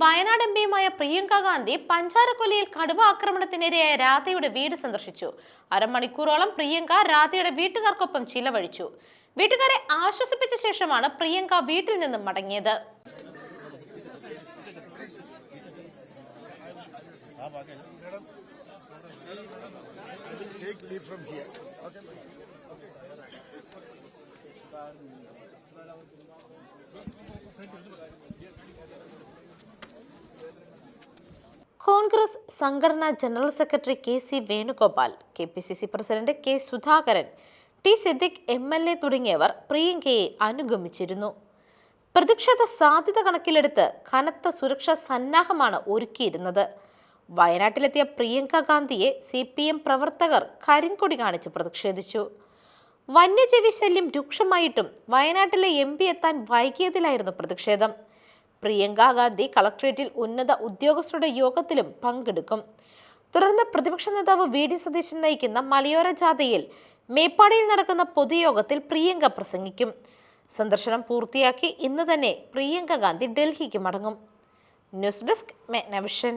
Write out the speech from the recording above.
Wayanad M പിയുമായ പ്രിയങ്ക ഗാന്ധി പഞ്ചാരക്കൊലയിൽ കടുവ ആക്രമണത്തിനിരയായ രാധയുടെ വീട് സന്ദർശിച്ചു അരമണിക്കൂറോളം പ്രിയങ്ക രാധയുടെ വീട്ടുകാർക്കൊപ്പം ചിലവഴിച്ചു വീട്ടുകാരെ ആശ്വസിപ്പിച്ച ശേഷമാണ് പ്രിയങ്ക വീട്ടിൽ നിന്നും മടങ്ങിയത് take leave from here. Okay. Congress സംഘടനാ general secretary K C Venugopal K P C C president K Sudhakaran T Siddique M L A തുടങ്ങിയവർ പ്രിയങ്കയെ അനുഗമിച്ചിരുന്നു. പ്രതിഷേധ സാധ്യത കണക്കിലെടുത്ത് കനത്ത സുരക്ഷാ സന്നാഹമാണ് ഒരുക്കിയിരുന്നത്. വയനാട്ടിലെത്തിയ പ്രിയങ്ക ഗാന്ധിയെ സി പി എം പ്രവർത്തകർ കരിങ്കൊടി കാണിച്ച് പ്രതിഷേധിച്ചു. വന്യജീവി ശല്യം രൂക്ഷമായിട്ടും വയനാട്ടിലെ എം പി എത്താൻ വൈകിയതിലായിരുന്നു പ്രതിഷേധം. പ്രിയങ്ക ഗാന്ധി കളക്ട്രേറ്റിൽ ഉന്നത ഉദ്യോഗസ്ഥരുടെ യോഗത്തിലും പങ്കെടുക്കും. തുടർന്ന് പ്രതിപക്ഷ നേതാവ് വി. ഡി. സതീശൻ നയിക്കുന്ന മലയോര ജാഥയിൽ മേപ്പാടിയിൽ നടക്കുന്ന പൊതുയോഗത്തിൽ പ്രിയങ്ക പ്രസംഗിക്കും. സന്ദർശനം പൂർത്തിയാക്കി ഇന്ന് തന്നെ പ്രിയങ്ക ഗാന്ധി ഡൽഹിക്ക് മടങ്ങും. News desk മെഗ്നവിഷൻ.